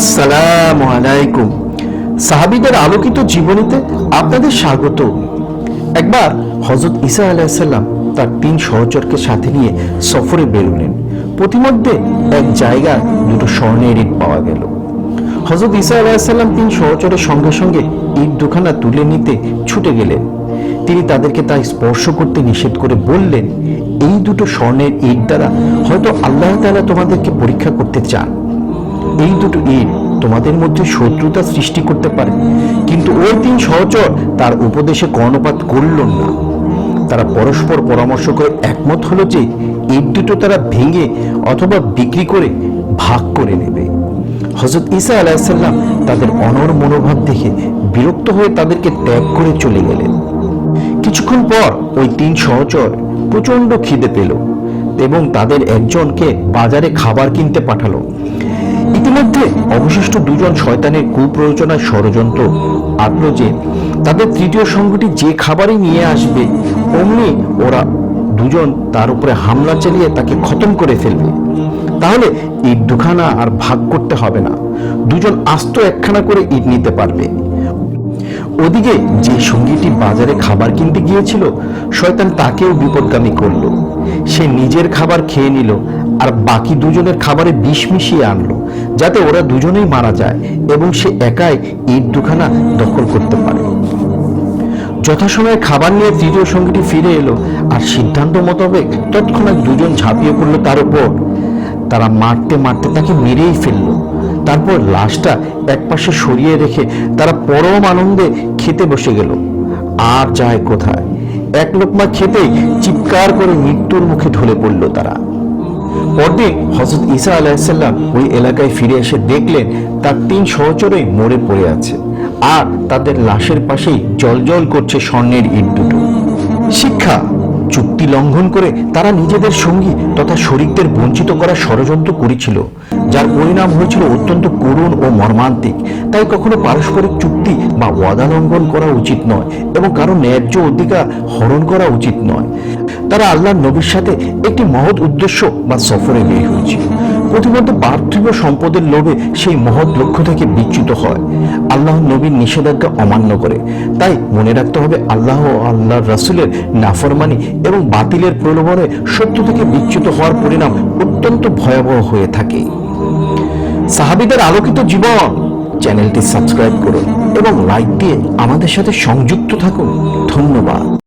আসসালামু আলাইকুম। সাহাবিদের আলোকিত জীবনীতে আপনাদের স্বাগত। একবার হজরত ঈসা আলাইসাল্লাম তার তিন সাথে নিয়ে সফরে বেরোলেন। প্রতিমধ্যে এক জায়গায় দুটো স্বর্ণের ইট পাওয়া গেল। হজরত ঈসা আলাইসাল্লাম তিন সহচরের সঙ্গে সঙ্গে ইট দুখানা তুলে নিতে ছুটে গেলেন। তিনি তাদেরকে তা স্পর্শ করতে নিষেধ করে বললেন, এই দুটো স্বর্ণের ইট দ্বারা হয়তো আল্লাহ তাআলা তোমাদেরকে পরীক্ষা করতে চান। এই দুটো ইট তোমাদের মধ্যে শত্রুতা সৃষ্টি করতে পারে। কিন্তু ওই তিন সহচর তার উপদেশে কর্ণপাত করল না। তারা পরস্পর পরামর্শ করে একমত হলো যে ইট দুটো তারা ভেঙে অথবা বিক্রি করে ভাগ করে নেবে। হজরত ঈসা আলাইসাল্লাম তাদের অনর মনোভাব দেখে বিরক্ত হয়ে তাদেরকে ত্যাগ করে চলে গেলেন। কিছুক্ষণ পর ওই তিন সহচর প্রচণ্ড খিদে পেল এবং তাদের একজনকে বাজারে খাবার কিনতে পাঠালো। ইতিমধ্যে অবশিষ্ট দুজন শয়তানের কুপ্রয়োজনায় ষড়যন্ত্র আঁটল যে তাদের তৃতীয় সঙ্গটি যে খাবারই নিয়ে আসবে, অমনি ওরা দুজন তার উপরে হামলা চালিয়ে তাকে খতম করে ফেলবে। তাহলে ইট দুখানা আর ভাগ করতে হবে না। দুজন আস্ত একখানা করে ইট নিতে পারবে। ওদিকে যে সঙ্গীটি বাজারে খাবার কিনতে গিয়েছিল, শয়তান তাকেও বিপদগামী করল। সে নিজের খাবার খেয়ে নিল আর বাকি দুজনের খাবারে বিষ মিশিয়ে আনলো, যাতে ওরা দুজনেই মারা যায় এবং সে একাই ইট দুখানা দখল করতে পারে। যথাসময়ে খাবার নিয়ে তৃতীয় সঙ্গীটি ফিরে এলো আর সিদ্ধান্ত মোতাবেক তৎক্ষণাৎ দুজন ঝাঁপিয়ে পড়ল তার উপর। তারা মারতে মারতে তাকে মেরেই ফেলল। তারপর লাশটা একপাশে সরিয়ে রেখে তারা পরম আনন্দে খেতে বসে গেল। আর যায় কোথায়? এক লোকমা খেতেই চিৎকার করে মৃত্যুর মুখে ঢলে পড়ল তারা। পরদিন হজরত ঈসা আলাইসাল্লাম ওই এলাকায় ফিরে এসে দেখলেন, তার তিন সহচরই মরে পড়ে আছে আর তাদের লাশের পাশেই জলজল করছে স্বর্ণের ইট দুটো। শিক্ষা চুক্তি লঙ্ঘন করে তারা নিজেদের সঙ্গী তথা শরিকদের বঞ্চিত করার ষড়যন্ত্র করেছিল, যার পরিণাম হয়েছিল অত্যন্ত করুণ ও মর্মান্তিক। তাই কখনো পারস্পরিক চুক্তি বা ওয়াদা লঙ্ঘন করা উচিত নয় এবং কারও ন্যায্য অধিকার হরণ করা উচিত নয়। তারা আল্লাহর নবীর সাথে একটি মহৎ উদ্দেশ্য বা সফরে বের হয়েছিল। প্রতিমধ্যে পার্থিব সম্পদের লোভে সেই মহৎ লক্ষ্য থেকে বিচ্যুত হয়। আল্লাহ নবীর নিষেধাজ্ঞা অমান্য করে। তাই মনে রাখতে হবে আল্লাহ ও আল্লাহর রাসুলের নাফরমানি এবং বাতিলের প্রলোভনে সত্য থেকে বিচ্যুত হওয়ার পরিণাম অত্যন্ত ভয়াবহ হয়ে থাকে। সাহাবিদের আলোকিত জীবন। চ্যানেলটি সাবস্ক্রাইব করুন এবং লাইক দিয়ে আমাদের সাথে সংযুক্ত থাকুন। ধন্যবাদ।